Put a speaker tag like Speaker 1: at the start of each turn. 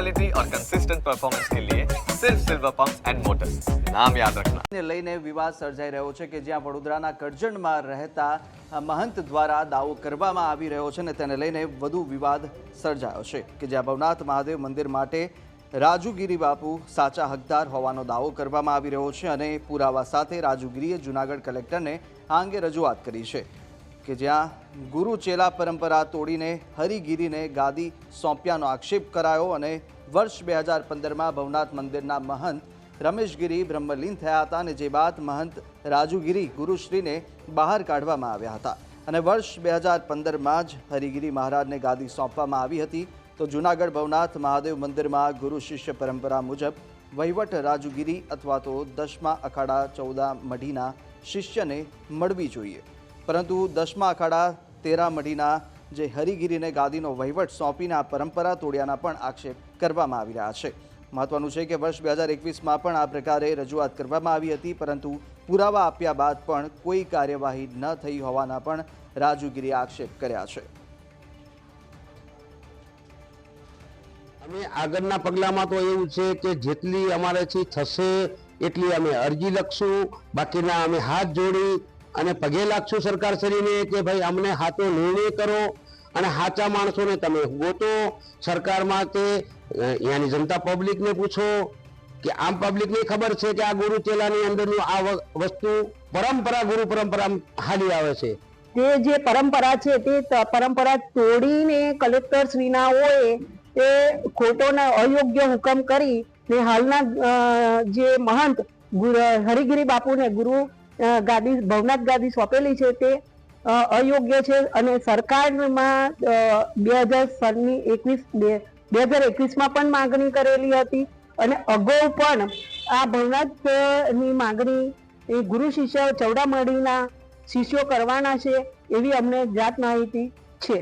Speaker 1: Quality और consistent performance के लिए सिर्फ सिल्वर पंप एंड मोटर्स नाम याद रखना
Speaker 2: ને લઈને વિવાદ સર્જાઈ રહ્યો છે કે જ્યાં વડોદરાના કરજણમાં રહેતા અ, મહંત દ્વારા દાવો કરવામાં આવી રહ્યો છે ને તેને લઈને વધુ વિવાદ સર્જાયો છે કે જ્યાં ભવનાથ મહાદેવ મંદિર માટે રાજુગીરી બાપુ સાચા હકદાર હોવાનો દાવો કરવામાં આવી રહ્યો છે અને પુરાવા સાથે રાજુગીરીએ જૂનાગઢ કલેક્ટરને આ અંગે રજૂઆત કરી છે કે જ્યાં ગુરુ ચેલા પરંપરા તોડીને, હરિગીરીને ગાદી સોંપ્યાનો આક્ષેપ કરાયો અને વર્ષ બે હજાર પંદરમાં ભવનાથ મંદિરના મહંત રમેશગીરી બ્રહ્મલીન થયા હતા અને જે બાદ મહંત રાજુગીરી ગુરુશ્રીને બહાર કાઢવામાં આવ્યા હતા. અને વર્ષ બે હજાર પંદરમાં જ હરિગીરી મહારાજને ગાદી સોંપવામાં આવી હતી. તો જૂનાગઢ ભવનાથ મહાદેવ મંદિરમાં ગુરુ શિષ્ય પરંપરા મુજબ વહીવટ રાજુગીરી અથવા તો દસમા, અખાડા, ચૌદા મઢીના શિષ્યને મળવી જોઈએ. પરંતુ દસમા અખાડા તેરામઢીના જે હરિગીરીને ગાદીનો વહીવટ સોંપીને આ પરંપરા તોડ્યાના પણ આક્ષેપ કરવામાં આવી રહ્યા છે. મહત્વનું છે કે વર્ષ બે હજાર એકવીસમાં પણ આ પ્રકારે રજૂઆત કરવામાં આવી હતી, પરંતુ પુરાવા આપ્યા બાદ પણ કોઈ કાર્યવાહી ન થઈ હોવાના પણ રાજુગીરીએ આક્ષેપ કર્યા છે.
Speaker 3: અમે આગળના પગલામાં તો એવું છે કે જેટલી અમારેથી થશે એટલી અમે અરજી લખશું, બાકીના અમે હાથ જોડી અને પગે લાગશું સરકારશ્રીને કે ભાઈ અમને હાથો નિર્ણય કરો અને સાચા માણસોને તમે ગોતો. સરકારમાં કે અહીંયાની જનતા પબ્લિકને પૂછો કે આમ પબ્લિકને ખબર છે કે આ ગુરુ ચેલાની અંદરનું આ વસ્તુ પરંપરા, ગુરુ પરંપરા હાલી આવે છે.
Speaker 4: તે જે પરંપરા છે, તે પરંપરા તોડીને કલેક્ટર શ્રીનાઓએ તે ખોટોના અયોગ્ય હુકમ કરી ને હાલના જે મહંત ગુર- હરિગીરી બાપુને ગુરુ ગાદી, ભવનાથ ગાદી સોંપેલી છે તે અયોગ્ય છે અને સરકારમાં બે હજાર સનની એકવીસ, બે બે હજાર એકવીસમાં પણ માગણી કરેલી હતી અને અગાઉ પણ આ ભવનાથની માગણી એ ગુરુ શિષ્ય ચૌડામળીના શિષ્યો કરવાના છે એવી અમને જાત માહિતી છે.